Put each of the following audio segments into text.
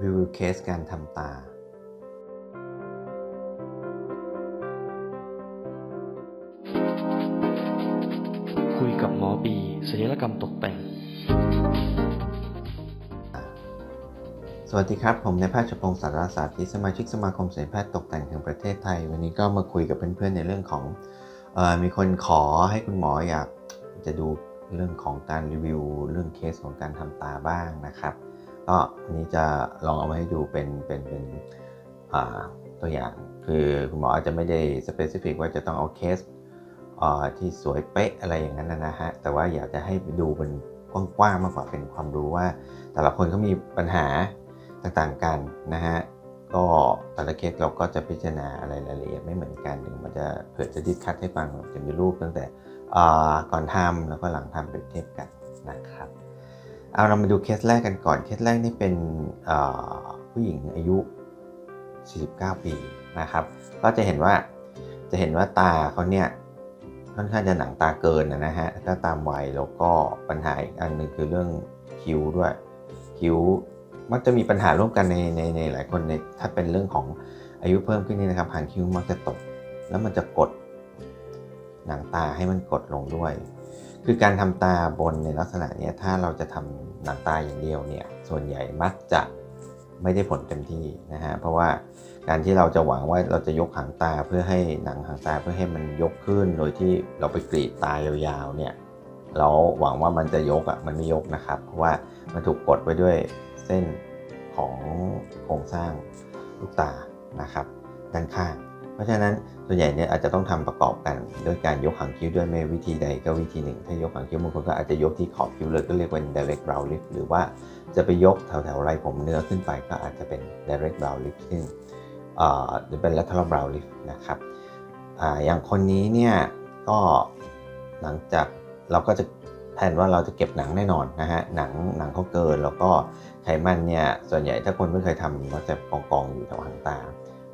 รีวิวเคสการทำตา คุยกับหมอบีศัลยกรรมตกแต่ง สวัสดีครับ ผมนายแพทย์ชพงศ์สารสาธิตสมาชิกสมาคมศัลยแพทย์ตกแต่งแห่งประเทศไทย วันนี้ก็มาคุยกับเพื่อนๆในเรื่องของเออมีคนขอให้คุณหมออยากจะดูเรื่องของการรีวิว เรื่องเคสของการทำตาบ้างนะครับ ก็วันนี้จะลองเอามาให้ดูเป็นเป็นเป็นตัวอย่าง คือคุณหมออาจจะไม่ได้สเปซิฟิกว่าจะต้องเอาเคสที่สวยเป๊ะอะไรอย่างนั้นนะฮะ แต่ว่าอยากจะให้ดูเป็นกว้างๆมากกว่าเป็นความรู้ว่า แต่ละคนเขามีปัญหาต่างๆกันนะฮะก็แต่ละเคสเราก็จะพิจารณาอะไรรายละเอียดไม่เหมือนกันเดี๋ยวมันจะเผื่อจะดิสคัทให้ฟังจะมีรูปตั้งแต่ก่อนทำแล้วก็หลังทำเปรียบเทียบกันนะครับ เอาเรามาดูเคสแรกกันก่อน เคสแรกนี่เป็นผู้หญิงอายุ 49 ปีนะครับ ก็จะเห็นว่าจะเห็นว่าตาเขาเนี่ยค่อนข้างจะหนังตาเกินนะนะฮะก็ตามวัยแล้วก็ปัญหาอีกอันหนึงคือเรื่องคิ้วด้วย คิ้วมักจะมีปัญหาร่วมกันในในในหลายคนในถ้าเป็นเรื่องของอายุเพิ่มขึ้นนี่นะครับหางคิ้วมักจะตก แล้วมันจะกดหนังตาให้มันกดลงด้วย คือการทำตาบนในลักษณะนี้ถ้าเราจะทำ หนังตาอย่างเดียวเนี่ยส่วนใหญ่มักจะไม่ได้ผลเต็มที่นะฮะเพราะว่าการที่เราจะหวังว่าเราจะยกหางตาเพื่อให้หนังหางตาเพื่อให้มันยกขึ้นโดยที่เราไปกรีดตายาวๆเนี่ยเราหวังว่ามันจะยกอะ่ะมันไม่ยกนะครับ เพราะว่ามันถูกกดไว้ด้วยเส้นของโครงสร้างลูกตานะครับ ด้านข้าง เพราะฉะนั้นส่วนใหญ่เนี่ยอาจจะต้องทำประกอบกันด้วยการยกหางคิ้วด้วยไม่วิธีใดก็วิธีหนึ่ง ถ้ายกหางคิ้วบางคนก็อาจจะยกที่ขอบคิ้วเลยก็เรียกว่า direct brow lift หรือว่าจะไปยกแถวแถวๆไรผมเนื้อขึ้นไปก็อาจจะเป็น direct brow lift ซึ่งเอ่อหรือเป็น lateral brow lift นะครับอ่าอย่างคนนี้เนี่ยก็หลังจากเราก็จะแทนว่าเราจะเก็บหนังแน่นอนนะฮะหนังหนังเขาเกินแล้วก็ไขมันเนี่ยส่วนใหญ่ถ้าคนไม่เคยทำมักจะกองกองๆอยู่แถวหางตา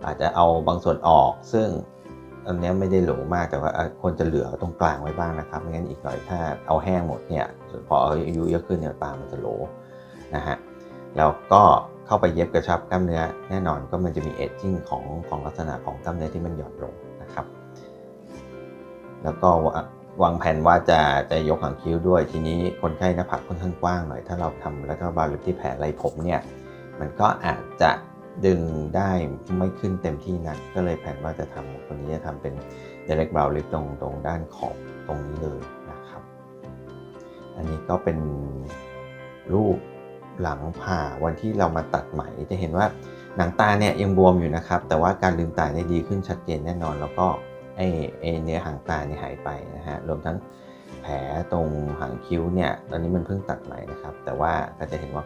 อาจจะเอาบางส่วนออก ซึ่งอันนี้ไม่ได้โหลมากแต่ว่าควรจะเหลือตรงกลางไว้บ้างนะครับไม่งั้นอีกหน่อยถ้าเอาแห้งหมดเนี่ยพออายุเยอะขึ้นเนี่ยตามันจะโหลนะฮะแล้วก็เข้าไปเย็บกระชับกล้ามเนื้อแน่นอนก็มันจะมีเอจจิ้งของของลักษณะของกล้ามเนื้อที่มันหย่อนลงนะครับ แล้วก็วางแผนว่าจะจะยกหางคิ้วด้วย ทีนี้คนไข้หน้าผากค่อนข้างกว้างหน่อยถ้าเราทำแล้วก็บาลิปที่แผลไรผมเนี่ยมันก็อาจจะ ดึงได้ไม่ขึ้นเต็มที่นัก ก็เลยแผนว่าจะทำคนนี้จะทำเป็น direct brow lift ตรงตรงด้านขอบตรงนี้เลยนะครับ อันนี้ก็เป็นรูปหลังผ่าวันที่เรามาตัดไหมจะเห็นว่าหนังตาเนี่ยยังบวมอยู่นะครับ แต่ว่าการลืมตาเนี่ยดีขึ้นชัดเจนแน่นอน แล้วก็ไอไอเนื้อหางตาเนี่ยหายไปนะฮะรวมทั้งแผลตรงหางคิ้วเนี่ยตอนนี้มันเพิ่งตัดใหม่นะครับ แต่ว่าก็จะเห็นว่า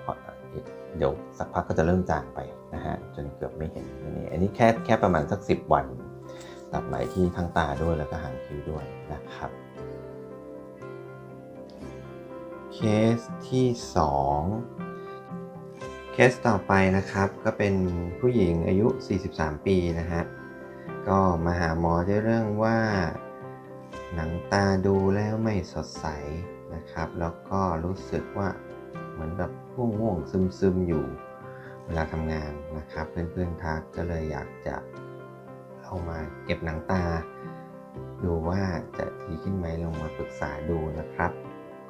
เดี๋ยวสักพักก็จะเริ่มจางไปนะฮะจนเกือบไม่เห็นนนี้อันนี้แค่แค่ประมาณสัก 10 วันตัดไหมที่ทั้งตาด้วยแล้วก็หางคิ้วด้วยนะครับ เคสที่ 2 เคสต่อไปนะครับ ก็เป็นผู้หญิงอายุ 43 ปีนะฮะก็มาหาหมอด้วยเรื่องว่าหนังตาดูแล้วไม่สดใสนะครับ แล้วก็รู้สึกว่าเหมือนแบบ ง่วงง่วงซึมซึมอยู่เวลาทำงานนะครับ เพื่อนๆทักก็เลยอยากจะเอามาเก็บหนังตา ดูว่าจะดีขึ้นไหมลองมาปรึกษาดูนะครับ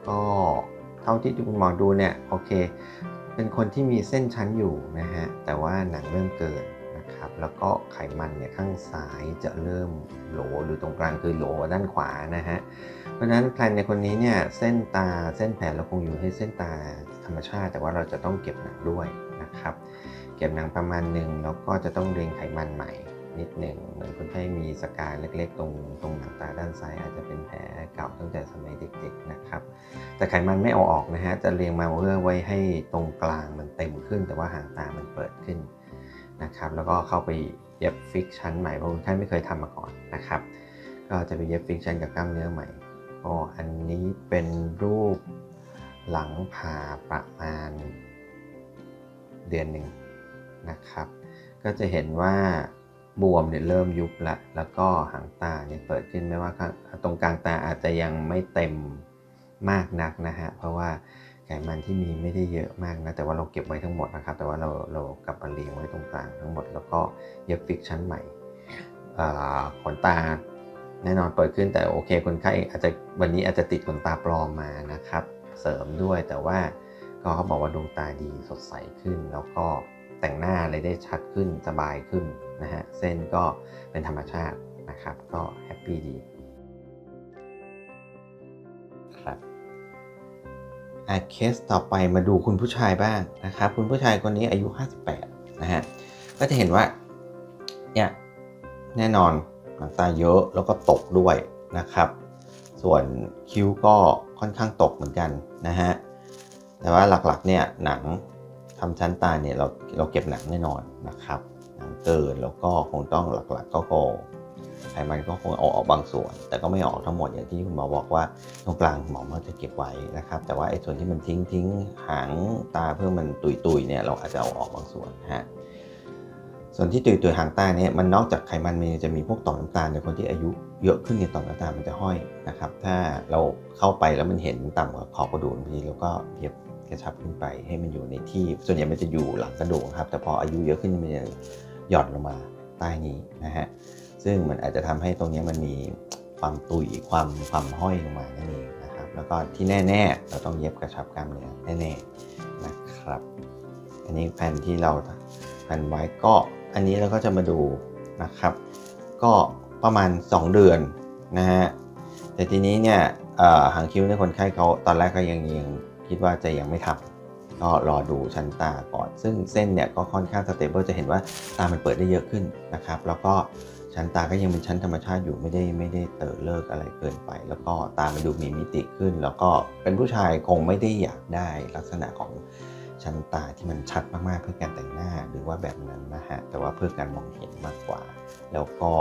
ก็เท่าที่คุณหมอดูเนี่ยโอเค เป็นคนที่มีเส้นชั้นอยู่นะฮะแต่ว่าหนังเริ่มเกินนะครับ แล้วก็ไขมันเนี่ยข้างซ้ายจะเริ่มโหลหรือตรงกลางคือโหลกว่าด้านขวานะฮะเพราะฉะนั้นแพลนในคนนี้เนี่ยเส้นตาเส้นแผลเราคงอยู่ให้เส้นตา ธรรมชาติ แต่ว่าเราจะต้องเก็บหนังด้วยนะครับ เก็บหนังประมาณหนึ่งแล้วก็จะต้องเรียงไขมันใหม่นิดหนึ่งเหมือนคนไข้มีสกาเล็กๆ ตรงตรงหนังตาด้านซ้ายอาจจะเป็นแผลเก่าตั้งแต่สมัยเด็ก ๆนะครับ แต่ไขมันไม่เอาออกนะฮะจะเรียงมาเพื่อไว้ให้ตรงกลางมันเต็มขึ้น แต่ว่าหางตามันเปิดขึ้นนะครับ แล้วก็เข้าไปเย็บฟิกชั้นใหม่เพราะคนไข้ไม่เคยทำมาก่อนนะครับ ก็จะไปเย็บฟิกชั้นกับกล้ามเนื้อใหม่ก็อันนี้เป็นรูป หลังผ่าประมาณเดือนหนึ่งนะครับ ก็จะเห็นว่าบวมเนี่ยเริ่มยุบละ แล้วก็หางตาเนี่ยเปิดขึ้นไม่ว่าตรงกลางตาอาจจะยังไม่เต็มมากนักนะฮะ เพราะว่าไขมันที่มีไม่ได้เยอะมากนะ แต่ว่าเราเก็บไว้ทั้งหมดนะครับ แต่ว่าเราเรากลับมาเรียงไว้ตรงกลางทั้งหมด แล้วก็เย็บฟิกชั้นใหม่อ่าขนตาแน่นอนเปิดขึ้นแต่โอเคคนไข้อาจจะวันนี้อาจจะติดขนตาปลอมมานะครับ เสริมด้วย แต่ว่าก็เขาบอกว่าดวงตาดีสดใสขึ้น แล้วก็แต่งหน้าอะไรได้ชัดขึ้นสบายขึ้นนะฮะเส้นก็เป็นธรรมชาตินะครับ ก็แฮปปี้ดีครับอะเคสต่อไปมาดูคุณผู้ชายบ้างนะครับ คุณผู้ชายคนนี้อายุ 58 นะฮะ ก็จะเห็นว่า เนี่ย แน่นอนหนังตาเยอะแล้วก็ตกด้วยนะครับ ส่วนคิ้วก็ค่อนข้างตกเหมือนกันนะฮะ แต่ว่าหลักๆเนี่ยหนังทำชั้นตาเนี่ยเราเราเก็บหนังแน่นอนนะครับ หนังเกินแล้วก็คงต้องหลักๆก็คงไขมันก็คงเอาออกบางส่วน แต่ก็ไม่ออกทั้งหมดอย่างที่คุณหมอบอกว่าตรงกลางหมอมันจะเก็บไว้นะครับ แต่ว่าไอ้ส่วนที่มันทิ้งทิ้งหางตาเพื่อมันตุยตุยๆเนี่ยเราอาจจะเอาออกบางส่วนฮะส่วนที่ตุยตุยๆหางตาเนี่ยมันนอกจากไขมันมันจะมีพวกต่อมน้ำตาลในคนที่อายุ เยอะขึ้นในต่อมน้ำตามันจะห้อยนะครับ ถ้าเราเข้าไปแล้วมันเห็นต่ำกว่าขอบกระดูกบางทีเราก็เย็บกระชับขึ้นไปให้มันอยู่ในที่ ส่วนใหญ่มันจะอยู่หลังกระดูกครับ แต่พออายุเยอะขึ้นมันจะหย่อนลงมาใต้นี้นะฮะซึ่งมันอาจจะทำให้ตรงนี้มันมีความตุยความความห้อยลงมานั่นเองนะครับ แล้วก็ที่แน่ๆเราต้องเย็บกระชับกล้ามเนื้อแน่ๆนะครับ อันนี้แผ่นที่เราแผ่นไว้ก็อันนี้เราก็จะมาดูนะครับ ก็ ประมาณ 2 เดือนนะฮะแต่ทีนี้เนี่ยหางคิ้วในคนไข้เขาตอนแรกก็ยังยังคิดว่าจะยังไม่ทำก็รอดูชั้นตาก่อน ซึ่งเส้นเนี่ยก็ค่อนข้างสเตเบิลจะเห็นว่าตามันเปิดได้เยอะขึ้นนะครับ แล้วก็ชั้นตาก็ยังเป็นชั้นธรรมชาติอยู่ไม่ได้ไม่ได้เตอะเลิกอะไรเกินไป แล้วก็ตามันดูมีมิติขึ้น แล้วก็เป็นผู้ชายคงไม่ได้อยากได้ลักษณะของชั้นตาที่มันชัดมากๆเพื่อการแต่งหน้าหรือว่าแบบนั้นนะฮะแต่ว่าเพื่อการมองเห็นมากกว่า แล้วก็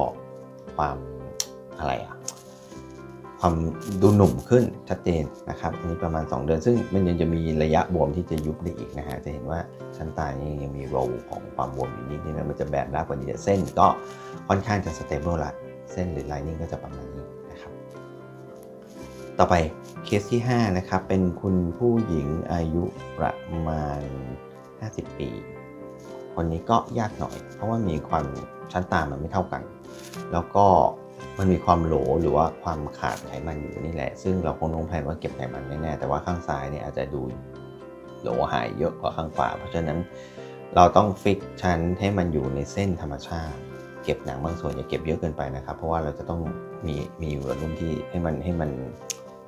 ความอะไรอะความดูหนุ่มขึ้นชัดเจนนะครับอันนี้ประมาณ 2 เดือน ซึ่งมันยังจะมีระยะบวมที่จะยุบได้อีกนะฮะจะเห็นว่าชั้นตายังยังมีโรลของความบวมอยู่นิดนึงนะมันจะแบนมากกว่านี้แต่เส้นก็ค่อนข้างจะสเตเบิลละเส้นหรือไลนิ่งก็จะประมาณนี้นะครับต่อไปเคสที่ 5 นะครับ เป็นคุณผู้หญิงอายุประมาณ 50 ปี คนนี้ก็ยากหน่อย เพราะว่ามีความชั้นตามันไม่เท่ากัน แล้วก็มันมีความโหลหรือว่าความขาดไขมันอยู่นี่แหละ ซึ่งเราคงต้องแผนว่าเก็บไขมันแน่ๆแต่ว่าข้างซ้ายเนี่ยอาจจะดูโหลหายเยอะกว่าข้างขวา เพราะฉะนั้นเราต้องฟิกชั้นให้มันอยู่ในเส้นธรรมชาติ เก็บหนังบางส่วนอย่าเก็บเยอะเกินไปนะครับ เพราะว่าเราจะต้องมีมีวอลลุ่มที่ให้มันให้มัน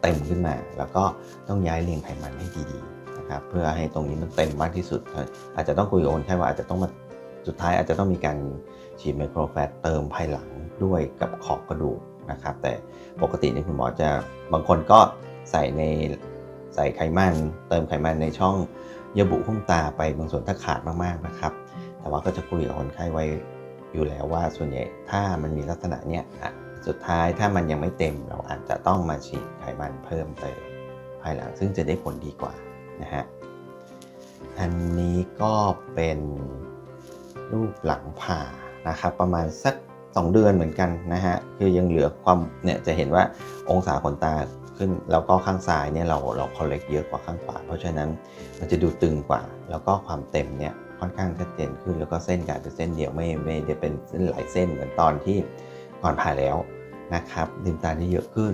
เต็มขึ้นมา แล้วก็ต้องย้ายเรียงไขมันให้ดีๆนะครับเพื่อให้ตรงนี้มันเต็มมากที่สุด อาจจะต้องคุยกับคนไข้ว่าอาจจะต้องมา สุดท้ายอาจจะต้องมีการฉีดไมโครแฟตเติมภายหลังด้วยกับขอบกระดูกนะครับ แต่ปกติเนี่ยคุณหมอจะบางคนก็ใส่ในใส่ไขมัน เติมไขมันในช่องเยื่อบุหุ้มตาไปบางส่วนถ้าขาดมากๆนะครับ แต่ว่าก็จะคุยกับคนไข้ไว้อยู่แล้วว่าส่วนใหญ่ถ้ามันมีลักษณะเนี้ยสุดท้ายถ้ามันยังไม่เต็มเราอาจจะต้องมาฉีดไขมันเพิ่มเติมภายหลังซึ่งจะได้ผลดีกว่านะฮะอันนี้ก็เป็น รูปหลังผ่านะครับประมาณสัก 2 เดือนเหมือนกันนะฮะคือยังเหลือความเนี่ยจะเห็นว่าองศาขนตาขึ้นแล้วก็ข้างซ้ายเนี่ยเราเราคอลเลกเยอะกว่าข้างขวาเพราะฉะนั้นมันจะดูตึงกว่า แล้วก็ความเต็มเนี่ยค่อนข้างชัดเจนขึ้นแล้วก็เส้นกายเป็นเส้นเดียวไม่ไม่ได้เป็นเส้นหลายเส้นเหมือนตอนที่ก่อนผ่าแล้วนะครับลืมตาได้เยอะขึ้น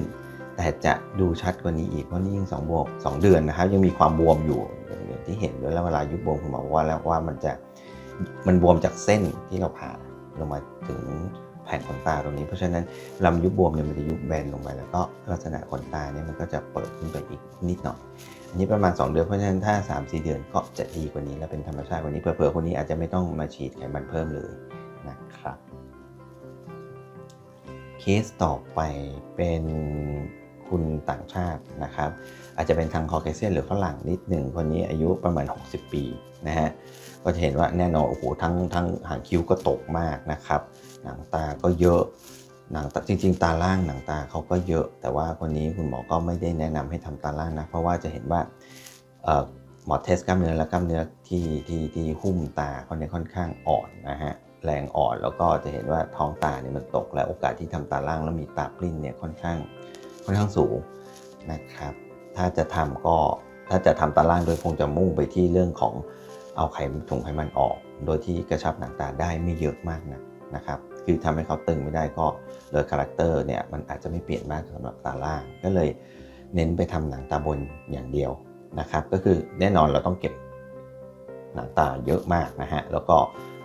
แต่จะดูชัดกว่านี้อีกเพราะนี่ยังสองบวกสองเดือนนะครับยังมีความบวมอยู่อย่างที่เห็นด้วยแล้วเวลายุบบวมคุณหมอบอกว่าแล้วว่ามันจะ มันบวมจากเส้นที่เราผ่าลงมาถึงแผ่นขนตาตรงนี้ เพราะฉะนั้นลำยุบบวมเนี่ยมันจะยุบแบนลงไปแล้วก็ลักษณะขนตาเนี่ยมันก็จะเปิดขึ้นไปอีกนิดหน่อยอันนี้ประมาณ 2 เดือนเพราะฉะนั้นถ้า 3-4 เดือนก็จะดีกว่านี้และเป็นธรรมชาติกว่านี้เผื่อๆคนนี้อาจจะไม่ต้องมาฉีดไขมันเพิ่มเลยนะครับเคสต่อไปเป็นคุณต่างชาตินะครับ อาจจะเป็นทางคอเคเซียนหรือฝรั่งนิดหนึ่งคนนี้อายุประมาณ 60 ปีนะฮะ ก็จะเห็นว่าแน่นอนโอ้โหทั้งทั้งหางคิ้วก็ตกมากนะครับ หนังตาก็เยอะหนังตาจริงๆ ตาล่างหนังตาเขาก็เยอะ แต่ว่าคนนี้คุณหมอก็ไม่ได้แนะนำให้ทำตาล่างนะ เพราะว่าจะเห็นว่าหมอเทสกล้ามเนื้อและกล้ามเนื้อที่ที่ที่หุ้มตาเขาเนี่ยค่อนข้างอ่อนนะฮะแรงอ่อนแล้วก็จะเห็นว่าท้องตาเนี่ยมันตกและโอกาสที่ทำตาล่างแล้วมีตาปลิ้นเนี่ยค่อนข้างค่อนข้างสูงนะครับ ถ้าจะทำก็ถ้าจะทำตาล่างโดยคงจะมุ่งไปที่เรื่องของ เอาไขถุงไขมันออก โดยที่กระชับหนังตาได้ไม่เยอะมากนะนะครับคือทำให้เขาตึงไม่ได้ก็เลยคาแรคเตอร์เนี่ยมันอาจจะไม่เปลี่ยนมากสำหรับตาล่างก็เลยเน้นไปทำหนังตาบนอย่างเดียวนะครับ ก็คือแน่นอนเราต้องเก็บหนังตาเยอะมากนะฮะแล้วก็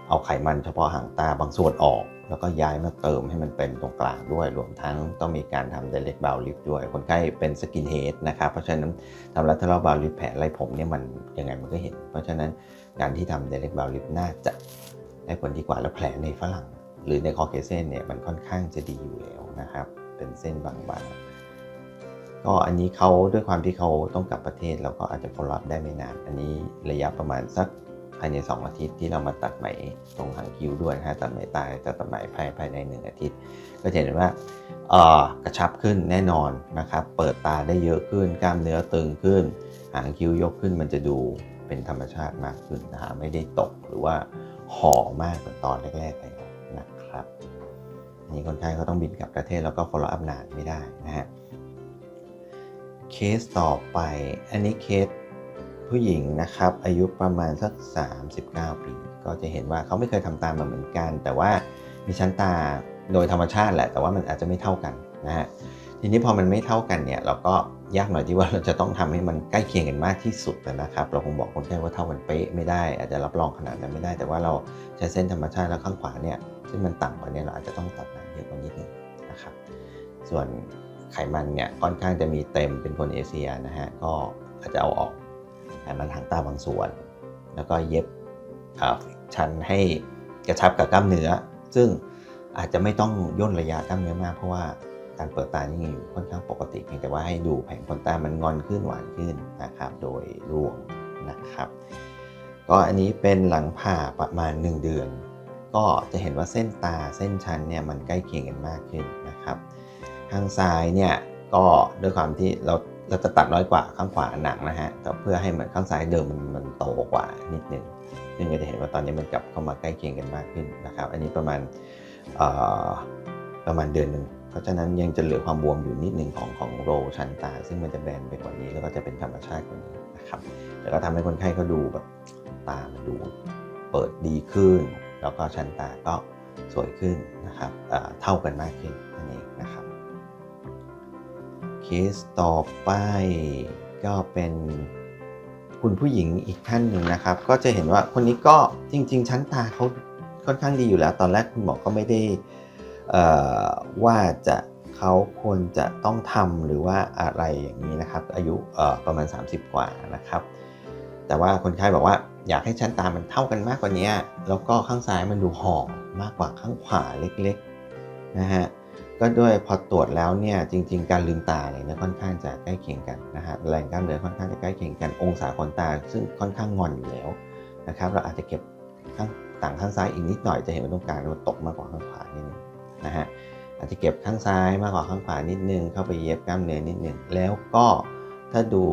เอาไขมันเฉพาะหางตาบางส่วนออก แล้วก็ย้ายมาเติมให้มันเป็นตรงกลางด้วย รวมทั้งต้องมีการทำ direct brow lift ด้วย คนไข้เป็นสกินเฮดนะครับ เพราะฉะนั้นทำ lateral brow lift แผลไรผมเนี่ยมันยังไงมันก็เห็น เพราะฉะนั้นการที่ทำ direct brow lift น่าจะได้ผลดีกว่า แล้วแผลในฝรั่ง หรือในคอเคเซนเนี่ยมันค่อนข้างจะดีอยู่แล้วนะครับ เป็นเส้นบางๆ ก็อันนี้เขาด้วยความที่เขาต้องกลับประเทศเราก็อาจจะ follow up ได้ไม่นาน อันนี้ระยะประมาณสักายใน 2 อาทิตย์ที่เรามาตัดไหมตรงหางคิ้วด้วยนะตัดไหมตายจะตัดไหมภายภายใน 1 อาทิตย์ ก็จะเห็นว่าเออกระชับขึ้นแน่นอนนะครับ เปิดตาได้เยอะขึ้น กล้ามเนื้อตึงขึ้น หางคิ้วยกขึ้นมันจะดูเป็นธรรมชาติมากขึ้นนะฮะไม่ได้ตกหรือว่าห่อมากเหมือนตอนแรกๆแล้วนะครับอันนี้คนไข้ก็ต้องบินกลับประเทศแล้วก็ follow up นานไม่ได้นะฮะเคสต่อไปอันนี้เคส ผู้หญิงนะครับอายุประมาณสัก 39 ปี ก็จะเห็นว่าเขาไม่เคยทำตามมาเหมือนกัน แต่ว่ามีชั้นตาโดยธรรมชาติแหละ แต่ว่ามันอาจจะไม่เท่ากันนะฮะทีนี้พอมันไม่เท่ากันเนี่ยเราก็ยากหน่อยที่ว่าเราจะต้องทำให้มันใกล้เคียงกันมากที่สุดนะครับ เราคงบอกคนไข้ว่าเท่ากันเป๊ะไม่ได้ อาจจะรับรองขนาดนั้นไม่ได้ แต่ว่าเราใช้เส้นธรรมชาติแล้วข้างขวาเนี่ยซึ่งมันต่ำกว่านี้เราอาจจะต้องตัดหนาเยอะกว่านิดนึงนะครับ ส่วนไขมันเนี่ยค่อนข้างจะมีเต็มเป็นคนเอเชียนะฮะก็อาจจะเอาออก มันทางตาบางส่วน แล้วก็เย็บชั้นให้กระชับกับกล้ามเนื้อ ซึ่งอาจจะไม่ต้องย่นระยะกล้ามเนื้อมากเพราะว่าการเปิดตานี่อยู่ค่อนข้างปกติเพียงแต่ว่าให้ดูแผงขนตามันงอนขึ้นหวานขึ้นนะครับ โดยรวมนะครับ ก็อันนี้เป็นหลังผ่าประมาณ 1 เดือน ก็จะเห็นว่าเส้นตาเส้นชั้นเนี่ยมันใกล้เคียงกันมากขึ้นนะครับ ข้างซ้ายเนี่ยก็ด้วยความที่เรา เราจะตัดน้อยกว่าข้างขวาหนักนะฮะแต่เพื่อให้เหมือนข้างซ้ายเดิมมันมันโตกว่านิดนึงซึ่งก็จะเห็นว่าตอนนี้มันกลับเข้ามาใกล้เคียงกันมากขึ้นนะครับ อันนี้ประมาณประมาณเดือนหนึ่งเพราะฉะนั้นยังจะเหลือความบวมอยู่นิดหนึ่งของของโรชันตา ซึ่งมันจะแบนไปกว่านี้แล้วก็จะเป็นธรรมชาติกว่านี้นะครับแล้วก็ทำให้คนไข้เขาดูแบบตามันดูเปิดดีขึ้น แล้วก็ชันตาก็สวยขึ้นนะครับเท่ากันมากขึ้นนั่นเองนะครับ เคสต่อไป ก็เป็นคุณผู้หญิงอีกท่านหนึ่งนะครับ ก็จะเห็นว่าคนนี้ก็จริง ๆ ชั้นตาเขาค่อนข้างดีอยู่แล้ว ตอนแรกคุณหมอก็ไม่ได้ว่าจะเขาควรจะต้องทำหรือว่าอะไรอย่างนี้นะครับ อายุประมาณ 30 กว่านะครับ แต่ว่าคนไข้บอกว่าอยากให้ชั้นตามันเท่ากันมากกว่านี้ แล้วก็ข้างซ้ายมันดูห่อมากกว่าข้างขวาเล็กๆนะฮะ ก็ด้วยพอตรวจแล้วเนี่ยจริง ๆ การลืมตาเนี่ยค่อนข้างจะใกล้เคียงกันนะฮะแรงกล้ามเนื้อค่อนข้างจะใกล้เคียงกันองศาขนตา ซึ่งค่อนข้างงอนอยู่แล้วนะครับเราอาจจะเก็บข้างต่างข้างซ้ายอีกนิดหน่อยจะเห็นว่าตรงกลางมันตกมากกว่าข้างขวานิดนึงนะฮะอาจจะเก็บข้างซ้ายมากกว่าข้างขวานิดนึงเข้าไปเย็บกล้ามเนื้อนิดนึงแล้วก็ถ้าดู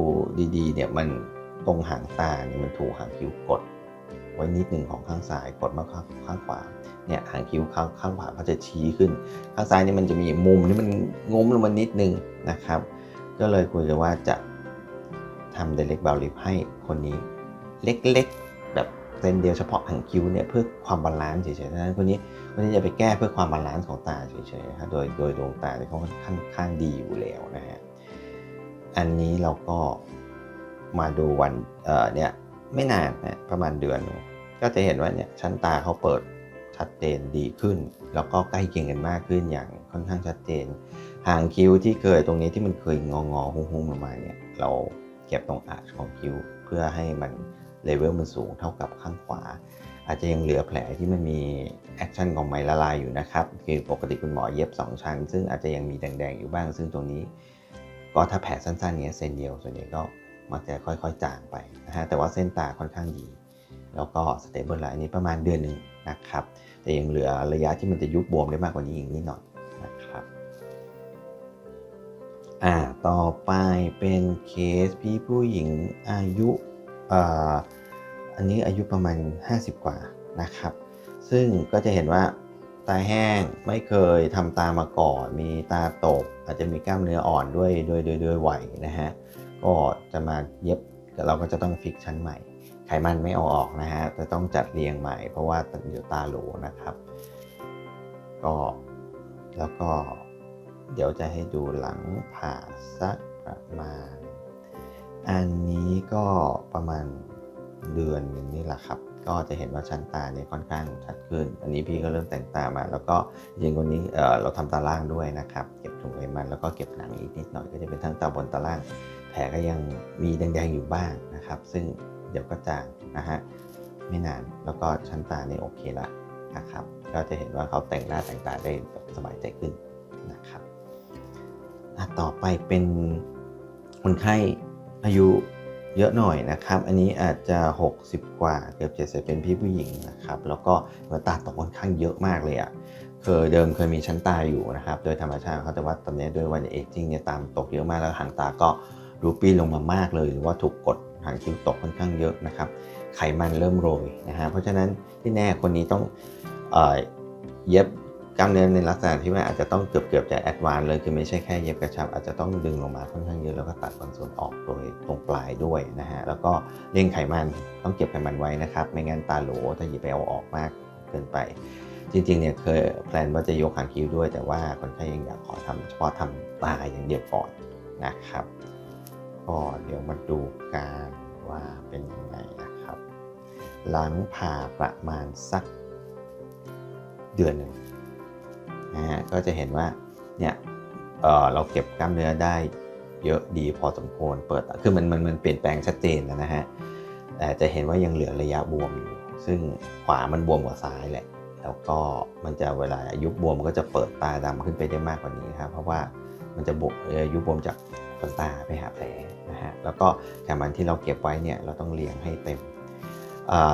ดีๆเนี่ยมันตรงหางตาเนี่ยมันถูกหางคิ้วกด ไว้นิดหนึ่งของข้างซ้ายกดมากข้างข้างขวา เนี่ยหางคิ้วข้างข้างขวาเขาจะชี้ขึ้น ข้างซ้ายนี่มันจะมีมุมที่มันงมลงมานิดนึงนะครับ ก็เลยคุยกันว่าจะทำ direct brow lift ให้คนนี้เล็กๆ แบบเส้นเดียวเฉพาะหางคิ้วเนี่ยเพื่อความบาลานซ์เฉยๆนั้นคนนี้คนนี้จะไปแก้เพื่อความบาลานซ์ของตาเฉยๆครับโดยโดยดวงตาเนี่เขาค่อนข้างดีอยู่แล้วนะฮะอันนี้เราก็มาดูวันเอ่อเนี่ยไม่นานนะประมาณเดือน ก็จะเห็นว่าเนี่ยชั้นตาเขาเปิด ชัดเจนดีขึ้น แล้วก็ใกล้เคียงกันมากขึ้นอย่างค่อนข้างชัดเจน หางคิ้วที่เคยตรงนี้ที่มันเคยงองอหุ้มๆลงมาเนี่ยเราเก็บตรงอาชของคิ้วเพื่อให้มันเลเวลมันสูงเท่ากับข้างขวา อาจจะยังเหลือแผลที่มันมีแอคชั่นของไมละลายอยู่นะครับ คือปกติคุณหมอเย็บ 2 ชั้น ซึ่งอาจจะยังมีแดงๆอยู่บ้าง ซึ่งตรงนี้ ก็ถ้าแผลสั้นๆเนี้ยเซนเดียวส่วนใหญ่ก็มักจะค่อยๆจางไปนะฮะแต่ว่าเส้นตาค่อนข้างดี แล้วก็สเตเบิลไลน์นี้ประมาณเดือนหนึ่งนะครับ แต่ยังเหลือระยะที่มันจะยุบบวมได้มากกว่านี้อีกนิดหน่อยนะครับอ่าต่อไปเป็นเคสพี่ผู้หญิงอายุอ่าอันนี้อายุประมาณ 50 กว่านะครับ ซึ่งก็จะเห็นว่าตาแห้งไม่เคยทำตามาก่อน มีตาตก อาจจะมีกล้ามเนื้ออ่อนด้วยด้วยด้วยด้วยวัยนะฮะก็จะมาเย็บเราก็จะต้องฟิกชั้นใหม่ ไขมันไม่เอาออกนะฮะจะต้องจัดเรียงใหม่ เพราะว่าเดี๋ยวตาโหลนะครับ ก็แล้วก็เดี๋ยวจะให้ดูหลังผ่าสักประมาณ อันนี้ก็ประมาณเดือนหนึงนี่แหละครับ ก็จะเห็นว่าชั้นตาเนี่ยค่อนข้างชัดขึ้น อันนี้พี่ก็เริ่มแต่งตามา แล้วก็จริงคนนี้เออเราทำตาล่างด้วยนะครับ เก็บถุงไขมันแล้วก็เก็บหนังอีกนิดหน่อยก็จะเป็นทั้งตาบนตาล่าง แผลก็ยังมีแดงๆอยู่บ้างนะครับ ซึ่ง เดี๋ยวก็จางนะฮะไม่นานแล้วก็ชั้นตาเนี่ยโอเคละนะครับก็จะเห็นว่าเขาแต่งหน้าแต่งตาได้แบบสบายใจขึ้นนะครับต่อไปเป็นคนไข้อายุเยอะหน่อยนะครับ อันนี้อาจจะ 60 กว่าเกือบ70เป็นพี่ผู้หญิงนะครับ แล้วก็หัวตาตกค่อนข้างเยอะมากเลยอะ่ะเคยเดิมเคยมีชั้นตาอยู่นะครับ โดยธรรมชาติเขาจะวัดตอนนี้ด้วยวันเอจจิ้งเนี่ยตามตกเยอะมากแล้วหางตาก็รูปปี้ลงมามากเลย หรือว่าถูกกด หางคิ้วตกค่อนข้างเยอะนะครับ ไขมันเริ่มโรยนะฮะเพราะฉะนั้นที่แน่คนนี้ต้องเย็บกล้ามเนื้อในลักษณะที่ว่าอาจจะต้องเกือบเกือบๆจะแอดวานเลยคือไม่ใช่แค่เย็บกระชับ อาจจะต้องดึงลงมาค่อนข้างเยอะแล้วก็ตัดบางส่วนออกโดยตรงปลายด้วยนะฮะแล้วก็เลี่ยงไขมันต้องเก็บไขมันไว้นะครับ ไม่งั้นตาโหลถ้าหยิบไปเอาออกมากเกินไป จริงๆเนี่ยเคยแพลนว่าจะยกหางคิ้วด้วย แต่ว่าคนไข้ยังอยากขอทำเฉพาะทำตาอย่างเดียวก่อนนะครับ ก็เดี๋ยวมาดูกันว่าเป็นยังไงนะครับ หลังผ่าประมาณสักเดือนหนึ่งนะฮะก็จะเห็นว่าเนี่ยเเราเก็บกล้ามเนื้อได้เยอะดีพอสมควรเปิดคือมันมันมันเปลี่ยนแปลงชัดเจนแล้วนะฮะแต่จะเห็นว่ายังเหลือระยะบวมอยู่ซึ่งขวามันบวมกว่าซ้ายแหละ แล้วก็มันจะเวลาอายุบวมมันก็จะเปิดตาดำขึ้นไปได้มากกว่านี้ครับเพราะว่ามันจะบวมอายุบวมจาก ขนตาไปหาแผลนะฮะแล้วก็ไขมันที่เราเก็บไว้เนี่ยเราต้องเลี้ยงให้เต็ม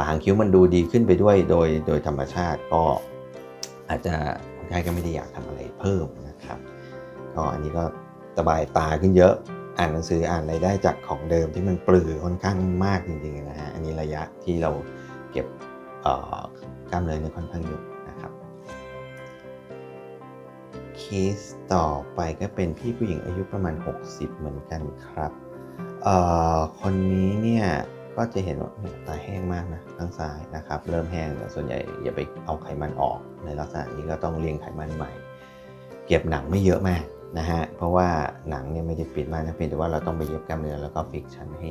หางคิ้วมันดูดีขึ้นไปด้วยโดยโดยธรรมชาติก็อาจจะคนไข้ก็ไม่ได้อยากทำอะไรเพิ่มนะครับก็อันนี้ก็สบายตาขึ้นเยอะอ่านหนังสืออ่านอะไรได้จากของเดิมที่มันปลือค่อนข้างมากจริงๆนะฮะอันนี้ระยะที่เราเก็บกล้ามเนื้อเนี่ยค่อนข้างเยอะ เคสต่อไปก็เป็นพี่ผู้หญิงอายุประมาณ 60 เหมือนกันครับเอ่อคนนี้เนี่ยก็จะเห็นว่าตาแห้งมากนะข้างซ้ายนะครับ เริ่มแห้งแต่ส่วนใหญ่อย่าไปเอาไขมันออกในลักษณะนี้ก็ต้องเลียงไขมันใหม่ เก็บหนังไม่เยอะมากนะฮะเพราะว่าหนังเนี่ยไม่ได้ปิดมากนะเพียงแต่ว่าเราต้องไปเย็บกล้ามเนื้อแล้วก็ฟิกชันให้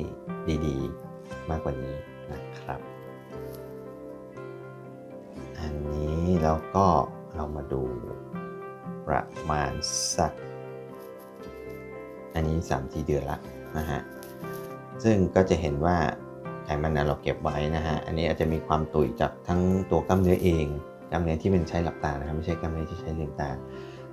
ดีๆ มากกว่านี้นะครับ อันนี้แล้วก็เรามาดู ประมาณสัก อันนี้ 3 4 เดือนละนะฮะ ซึ่งก็จะเห็นว่าไขมันนะเราเก็บไว้นะฮะ อันนี้อาจจะมีความตุยจากทั้งตัวกล้ามเนื้อเอง กล้ามเนื้อที่เป็นใช้หลับตานะครับไม่ใช่กล้ามเนื้อที่ใช้ลืมตา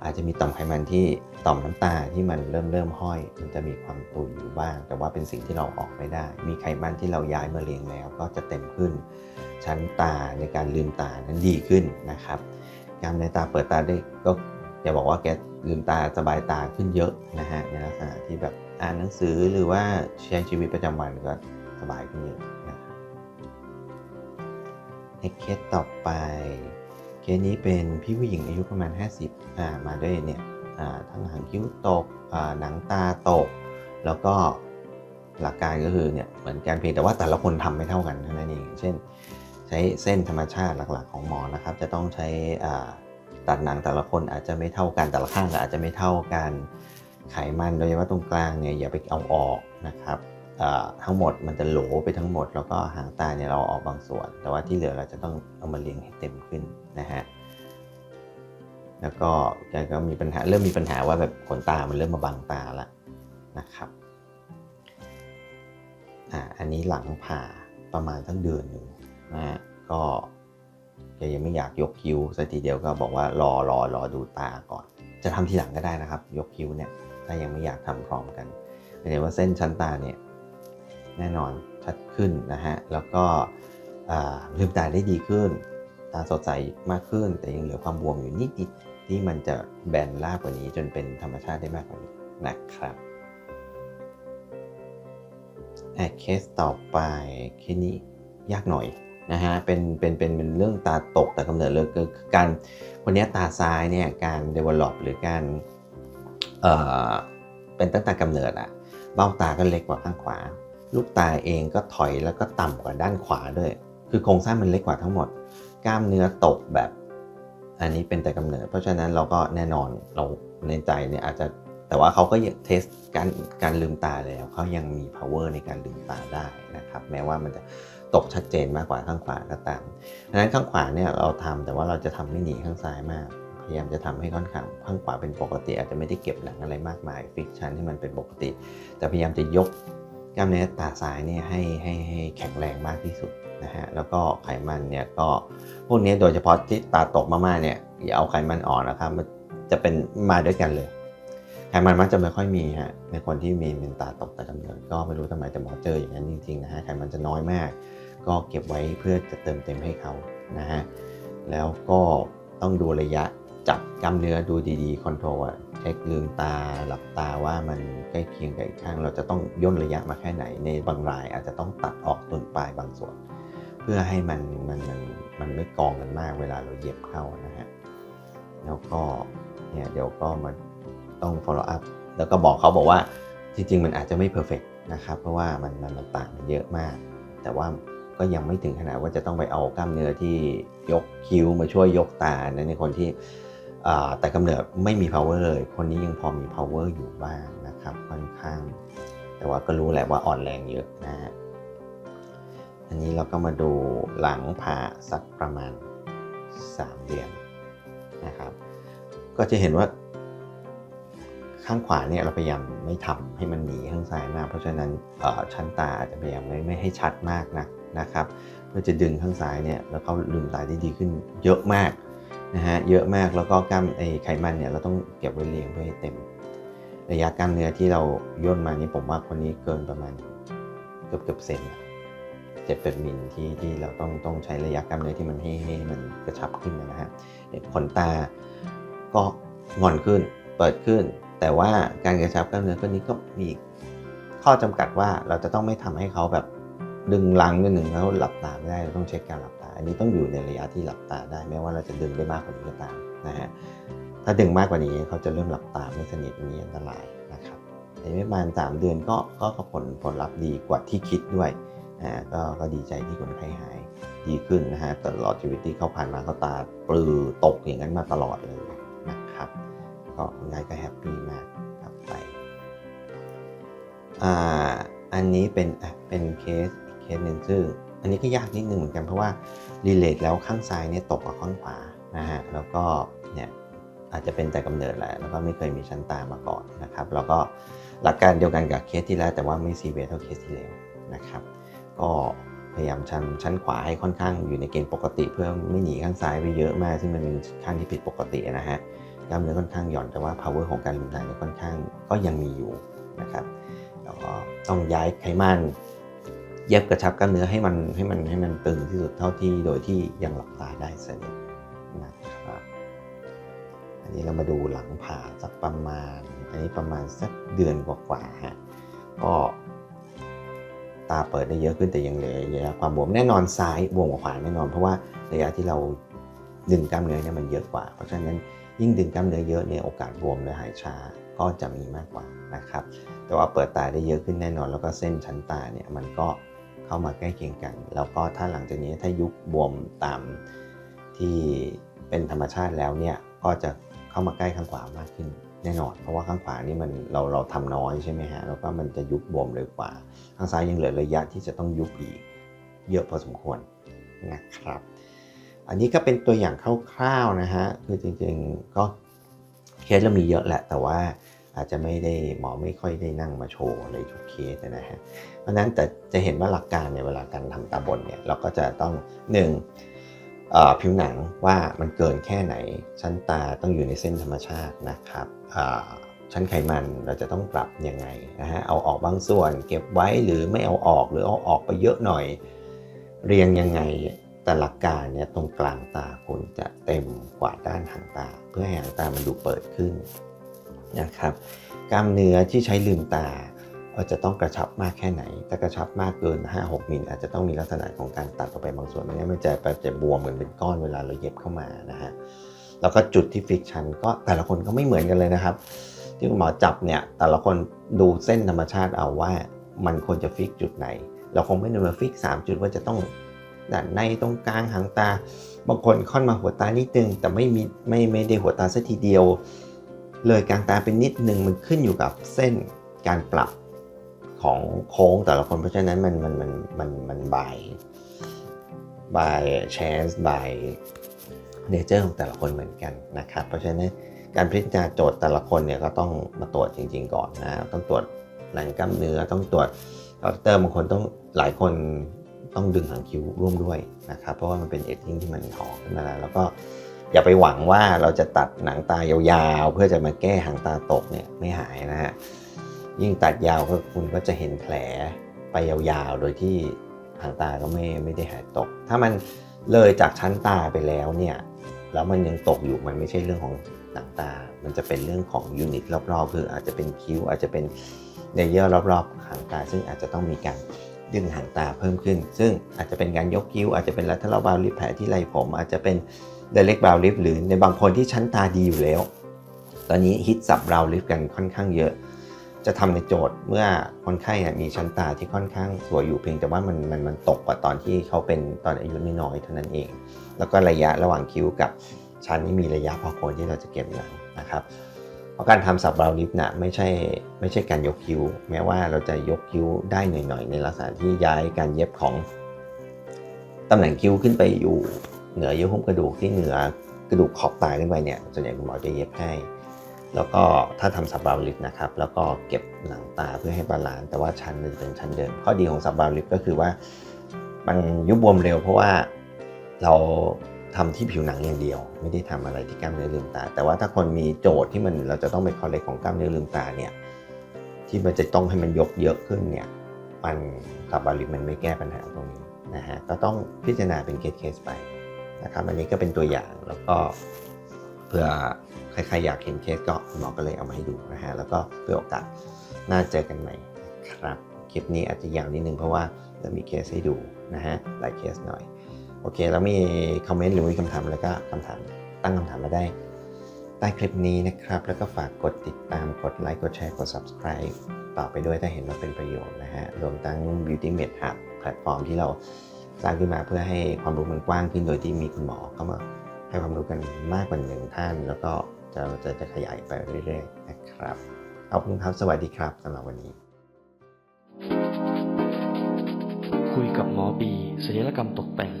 อาจจะมีต่อมไขมันที่ต่อมน้ำตาที่มันเริ่มเริ่มห้อย มันจะมีความตุยอยู่บ้าง แต่ว่าเป็นสิ่งที่เราออกไม่ได้ มีไขมันที่เราย้ายมาเลี้ยงแล้ว ก็จะเต็มขึ้น ชั้นตาในการลืมตานั้นดีขึ้นนะครับกล้ามเนื้อตาเปิดตาได้ก็ อย่าบอกว่าแกลืมตาสบายตาขึ้นเยอะนะฮะในลักษณะที่แบบอ่านหนังสือหรือว่าใช้ชีวิตประจำวันก็สบายขึ้นเยอะนะครับในเคสต่อไป เคสนี้เป็นพี่ผู้หญิงอายุประมาณ 50อ่ามาด้วยเนี่ยอ่าทั้งหางคิ้วตกอ่าหนังตาตก แล้วก็หลักการก็คือเนี่ยเหมือนกันเพียงแต่ว่าแต่ละคนทำไม่เท่ากันเท่านั้นเองเช่น ใช้เส้นธรรมชาติหลักๆของหมอนะครับ จะต้องใช้อ่า ตัดหนังแต่ละคนอาจจะไม่เท่ากันแต่ละข้างก็อาจจะไม่เท่ากันไขมันโดยเฉพาะตรงกลางเนี่ยอย่าไปเอาออกนะครับทั้งหมดมันจะโหลไปทั้งหมด แล้วก็หางตาเนี่ยเราออกบางส่วน แต่ว่าที่เหลือเราจะต้องเอามาเลี้ยงให้เต็มขึ้นนะฮะแล้วก็แกก็มีปัญหาเริ่มมีปัญหาว่าแบบขนตามันเริ่มมาบังตาแล้วนะครับอ่าอันนี้หลังผ่าประมาณทั้งเดือนหนึ่งนะฮะก็ แกยังไม่อยากยกคิ้วสักทีเดียวก็บอกว่ารอรอรอดูตาก่อน จะทำทีหลังก็ได้นะครับ ยกคิ้วเนี่ยถ้ายังไม่อยากทำพร้อมกันเห็นว่าเส้นชั้นตาเนี่ยแน่นอนชัดขึ้นนะฮะแล้วก็ลืมตาได้ดีขึ้น ตาสดใสมากขึ้น แต่ยังเหลือความบวมอยู่นิดๆที่มันจะแบนราบกว่านี้จนเป็นธรรมชาติได้มากกว่านี้นะครับแอดเคสต่อไปเคสนี้ยากหน่อย นะฮะเป็นเป็นเป็นเป็นเรื่องตาตกแต่กำเนิดเลยคือการคนนี้ตาซ้ายเนี่ยการ develop หรือการเอ่อเป็นตั้งแต่กำเนิดอะเบ้าตาก็เล็กกว่าข้างขวา ลูกตาเองก็ถอยแล้วก็ต่ำกว่าด้านขวาด้วย คือโครงสร้างมันเล็กกว่าทั้งหมด กล้ามเนื้อตกแบบ อันนี้เป็นแต่กำเนิด เพราะฉะนั้นเราก็แน่นอนเราในใจเนี่ยอาจจะแต่ว่าเขาก็ยังเทสการการลืมตาแล้วเขายังมี power ในการลืมตาได้นะครับ แม้ว่ามันจะ ตกชัดเจนมากกว่าข้างขวาก็ตามดังนั้นข้างขวาเนี่ยเราทำแต่ว่าเราจะทำไม่หนีข้างซ้ายมาก พยายามจะทำให้ค่อนข้างข้างขวาเป็นปกติ อาจจะไม่ได้เก็บหนังอะไรมากมาย ฟิกชันที่มันเป็นปกติ แต่พยายามจะยกกล้ามเนื้อตาซ้ายเนี่ยให้ให้ให้แข็งแรงมากที่สุดนะฮะแล้วก็ไขมันเนี่ยก็พวกนี้โดยเฉพาะที่ตาตกมากๆเนี่ยอย่าเอาไขมันอ่อนนะครับมันจะเป็นมาด้วยกันเลยไขมันมักจะไม่ค่อยมีฮะในคนที่มีเป็นตาตกแต่กำเนิดก็ไม่รู้ทำไมแต่หมอเจออย่างนั้นจริงๆนะฮะไขมันจะน้อยมาก ก็เก็บไว้เพื่อจะเติมเต็มให้เขานะฮะแล้วก็ต้องดูระยะจับกล้ามเนื้อดูดีๆคอนโทรลอะเช็คลืมตาหลับตาว่ามันใกล้เคียงกับอีกข้าง เราจะต้องย่นระยะมาแค่ไหน ในบางรายอาจจะต้องตัดออกส่วนปลายบางส่วน เพื่อให้มันมันมันมันไม่กองกันมากเวลาเราเหยียบเข้านะฮะแล้วก็เนี่ยเดี๋ยวก็มาต้อง follow up แล้วก็บอกเขาบอกว่าจริง ๆ มันอาจจะไม่ perfect นะครับเพราะว่ามันมันมันต่างกันเยอะมาก แต่ว่า ก็ยังไม่ถึงขนาดว่าจะต้องไปเอากล้ามเนื้อที่ยกคิ้วมาช่วยยกตานะในคนที่แต่กำเนิดไม่มี power เลย คนนี้ยังพอมี power อยู่บ้างนะครับ ค่อนข้าง แต่ว่าก็รู้แหละว่าอ่อนแรงเยอะนะฮะอันนี้เราก็มาดูหลังผ่าสักประมาณ 3 เดือนนะครับ ก็จะเห็นว่าข้างขวาเนี่ยเราพยายามไม่ทำให้มันหนีข้างซ้ายมาก เพราะฉะนั้นชั้นตาอาจจะพยายามไม่ไม่ให้ชัดมากนะ นะครับ เพื่อจะดึงข้างซ้ายเนี่ยแล้วเขาลืมตาได้ดีขึ้นเยอะมากนะฮะเยอะมากแล้วก็กล้ามไอไขมันเนี่ยเราต้องเก็บไว้เรียงเพื่อให้เต็ม ระยะกล้ามเนื้อที่เราย่นมานี่ผมว่าคนนี้เกินประมาณเกือบเกือบเซนเจ็ดเป็นมิลที่ที่เราต้องต้องใช้ระยะกล้ามเนื้อที่มันให้ให้มันกระชับขึ้นนะฮะขนตาก็งอนขึ้นเปิดขึ้น แต่ว่าการกระชับกล้ามเนื้อคนนี้ก็มีข้อจำกัดว่าเราจะต้องไม่ทำให้เขาแบบ ดึงลังนิดหนึ่งแล้วหลับตาไม่ได้เราต้องเช็คการหลับตา อันนี้ต้องอยู่ในระยะที่หลับตาได้แม้ว่าเราจะดึงได้มากกว่านี้ก็ตามนะฮะถ้าดึงมากกว่านี้เขาจะเริ่มหลับตาไม่สนิทอันนี้อันตรายนะครับในประมาณ3เดือนก็ก็ผลผลลัพธ์ดีกว่าที่คิดด้วยนะฮะก็ก็ดีใจที่คนไข้หายดีขึ้นนะฮะตลอดชีวิตที่เขาผ่านมาเขาตาปลือตกอย่างนั้นมาตลอดเลยนะครับก็คุณยายก็แฮปปี้มากครับไปอ่าอันนี้เป็นเป็นเคส เคสหนึ่งซึ่งอันนี้ก็ยากนิดนึงเหมือนกันเพราะว่ารีเลทแล้วข้างซ้ายเนี่ยตกกว่าข้างขวานะฮะแล้วก็เนี่ยอาจจะเป็นแต่กำเนิดแหละแล้วก็ไม่เคยมีชั้นตามาก่อนนะครับ แล้วก็หลักการเดียวกันกับเคสที่แล้วแต่ว่าไม่ซีเวียเท่าเคสที่แล้วนะครับ ก็พยายามชั้นชั้นขวาให้ค่อนข้างอยู่ในเกณฑ์ปกติ เพื่อไม่หนีข้างซ้ายไปเยอะมาก ซึ่งมันเป็นข้างที่ผิดปกตินะฮะกล้ามเนื้อค่อนข้างหย่อนแต่ว่า power ของการลืมตาเนี่ยค่อนข้างก็ยังมีอยู่นะครับแล้วก็ต้องย้ายไขมัน เย็บกระชับกล้ามเนื้อให้มันให้มันให้มันตึงที่สุดเท่าที่โดยที่ยังหลับตาได้สนิทนะครับอันนี้เรามาดูหลังผ่าสักประมาณ อันนี้ประมาณสักเดือนกว่าๆฮะก็ตาเปิดได้เยอะขึ้นแต่ยังเหลือระยะความบวมแน่นอนซ้ายบวมกว่าขวาแน่นอน เพราะว่าระยะที่เราดึงกล้ามเนื้อเนี่ยมันเยอะกว่า เพราะฉะนั้นยิ่งดึงกล้ามเนื้อเยอะเนี่ยโอกาสบวมและหายช้าก็จะมีมากกว่านะครับ แต่ว่าเปิดตาได้เยอะขึ้นแน่นอน แล้วก็เส้นชั้นตาเนี่ยมันก็ เข้ามาใกล้เคียงกัน แล้วก็ถ้าหลังจากนี้ถ้ายุบบวมตามที่เป็นธรรมชาติแล้วเนี่ยก็จะเข้ามาใกล้ข้างขวามากขึ้นแน่นอน เพราะว่าข้างขวานี่มันเราเราทำน้อยใช่ไหมฮะแล้วก็มันจะยุบบวมเร็วกว่าข้างซ้ายยังเหลือระยะที่จะต้องยุบอีกเยอะพอสมควรนะครับ อันนี้ก็เป็นตัวอย่างคร่าวๆนะฮะคือจริงๆก็เคสเรามีเยอะแหละแต่ว่าอาจจะไม่ได้หมอไม่ค่อยได้นั่งมาโชว์อะไรทุกเคสนะฮะ เพราะนั้นแต่จะเห็นว่าหลักการในเวลาการทำตาบนเนี่ยเราก็จะต้องหนึ่งผิวหนังว่ามันเกินแค่ไหน ชั้นตาต้องอยู่ในเส้นธรรมชาตินะครับชั้นไขมันเราจะต้องปรับยังไงนะฮะเอาออกบางส่วน เก็บไว้หรือไม่เอาออกหรือเอาออกไปเยอะหน่อย เรียงยังไงแต่หลักการเนี่ยตรงกลางตาคุณจะเต็มกว่าด้านหางตา เพื่อให้หางตามันดูเปิดขึ้นนะครับกล้ามเนื้อที่ใช้ลืมตา ก็จะต้องกระชับมากแค่ไหน ถ้ากระชับมากเกิน 5-6มิลอาจจะต้องมีลักษณะของการตัดออกไปบางส่วนไม่งั้นมันจะไปจะบวมเหมือนเป็นก้อนเวลาเราเย็บเข้ามานะฮะแล้วก็จุดที่ฟิกชันก็แต่ละคนก็ไม่เหมือนกันเลยนะครับ ที่คุณหมอจับเนี่ยแต่ละคนดูเส้นธรรมชาติเอาว่ามันควรจะฟิกจุดไหน เราคงไม่ได้มาฟิกสามจุดว่าจะต้องด้านในตรงกลางหางตา บางคนค่อนมาหัวตานิดนึง แต่ไม่มีไม่ไม่ได้หัวตาสัทีเดียว เลยกลางตาเป็นนิดนึงมันขึ้นอยู่กับเส้นการปรับ ของโค้งแต่ละคนเพราะฉะนั้นมันมันมันมันมันบาย by chance by nature ของแต่ละคนเหมือนกันนะครับ เพราะฉะนั้นการพิจารณาโจทย์แต่ละคนเนี่ยก็ต้องมาตรวจจริง ๆ ก่อนนะต้องตรวจแหล่งกล้ามเนื้อต้องตรวจดอกเตอร์บางคนต้องหลายคนต้องดึงหางคิ้วร่วมด้วยนะครับ เพราะว่ามันเป็นเอจจิ้งที่มันห่อขึ้นมาแล้วแล้วก็อย่าไปหวังว่าเราจะตัดหนังตายาวๆ เพื่อจะมาแก้หางตาตกเนี่ยไม่หายนะฮะ ยิ่งตัดยาวก็คุณก็จะเห็นแผลไปยาวๆ โดยที่หางตาก็ไม่ไม่ได้หายตก ถ้ามันเลยจากชั้นตาไปแล้วเนี่ยแล้วมันยังตกอยู่มันไม่ใช่เรื่องของหนังตา มันจะเป็นเรื่องของยูนิตรอบๆ คืออาจจะเป็นคิ้วอาจจะเป็นเลเยอร์รอบๆหางตา ซึ่งอาจจะต้องมีการดึงหางตาเพิ่มขึ้น ซึ่งอาจจะเป็นการยกคิ้ว อาจจะเป็น lateral brow lip แผลที่ไหล่ผม อาจจะเป็น direct brow lip หรือในบางคนที่ชั้นตาดีอยู่แล้ว ตอนนี้ฮิตสับ brow lip กันค่อนข้างเยอะ จะทำในโจทย์เมื่อคนไข้มีชั้นตาที่ค่อนข้างสวยอยู่เพียงแต่ว่ามันมันมันตกกว่าตอนที่เขาเป็นตอนอายุน้อยๆเท่านั้นเอง แล้วก็ระยะระหว่างคิ้วกับชั้นนี่มีระยะพอควรที่เราจะเก็บหนังนะครับเพราะการทำสับบราวลิฟนะไม่ใช่ไม่ใช่การยกคิ้ว แม้ว่าเราจะยกคิ้วได้หน่อยๆ ในลักษณะที่ย้ายการเย็บของตำแหน่งคิ้วขึ้นไปอยู่เหนือเยื่อหุ้มกระดูกที่เหนือกระดูกขอบตาขึ้นไปเนี่ยส่วนใหญ่คุณหมอจะเย็บให้ แล้วก็ถ้าทำสับบราวลิฟนะครับ แล้วก็เก็บหนังตาเพื่อให้บาลานซ์แต่ว่าชั้นมันจะเป็นชั้นเดิมข้อดีของสับบราวลิฟก็คือว่ามันยุบบวมเร็ว เพราะว่าเราทำที่ผิวหนังอย่างเดียว ไม่ได้ทำอะไรที่กล้ามเนื้อลืมตา แต่ว่าถ้าคนมีโจทย์ที่มันเราจะต้องไปคอลเลกของกล้ามเนื้อลืมตาเนี่ยที่มันจะต้องให้มันยกเยอะขึ้นเนี่ยมันสับบราลิฟมันไม่แก้ปัญหาตรงนี้นะฮะก็ต้องพิจารณาเป็นเคสเคสไปนะครับอันนี้ก็เป็นตัวอย่างแล้วก็เพื่อ ใครๆอยากเห็นเคสก็หมอก็เลยเอามาให้ดูนะฮะแล้วก็เพื่อโอกาสหน่าเจอกันใหม่ครับคลิปนี้อาจจะยาวนิดนึงเพราะว่าเรามีเคสให้ดูนะฮะหลายเคสหน่อย โอเค แล้วมีคอมเมนต์หรือมีคำถามแล้วก็คำถามตั้งคำถามมาได้ใต้คลิปนี้นะครับ แล้วก็ฝากกดติดตามกดไลค์กดแชร์กด subscribe ต่อไปด้วยถ้าเห็นว่าเป็นประโยชน์นะฮะรวมทั้ง Beauty Med Hub แพลตฟอร์มที่เราสร้างขึ้นมาเพื่อให้ความรู้มันกว้างขึ้นโดยที่มีคุณหมอเข้ามาให้ความรู้กันมากกว่าหนึ่งท่าน แล้วก็ จะจะจะขยายไปเรื่อยๆนะครับขอบคุณครับสวัสดีครับสำหรับวันนี้ คุยกับหมอบีศัลยกรรมตกแต่ง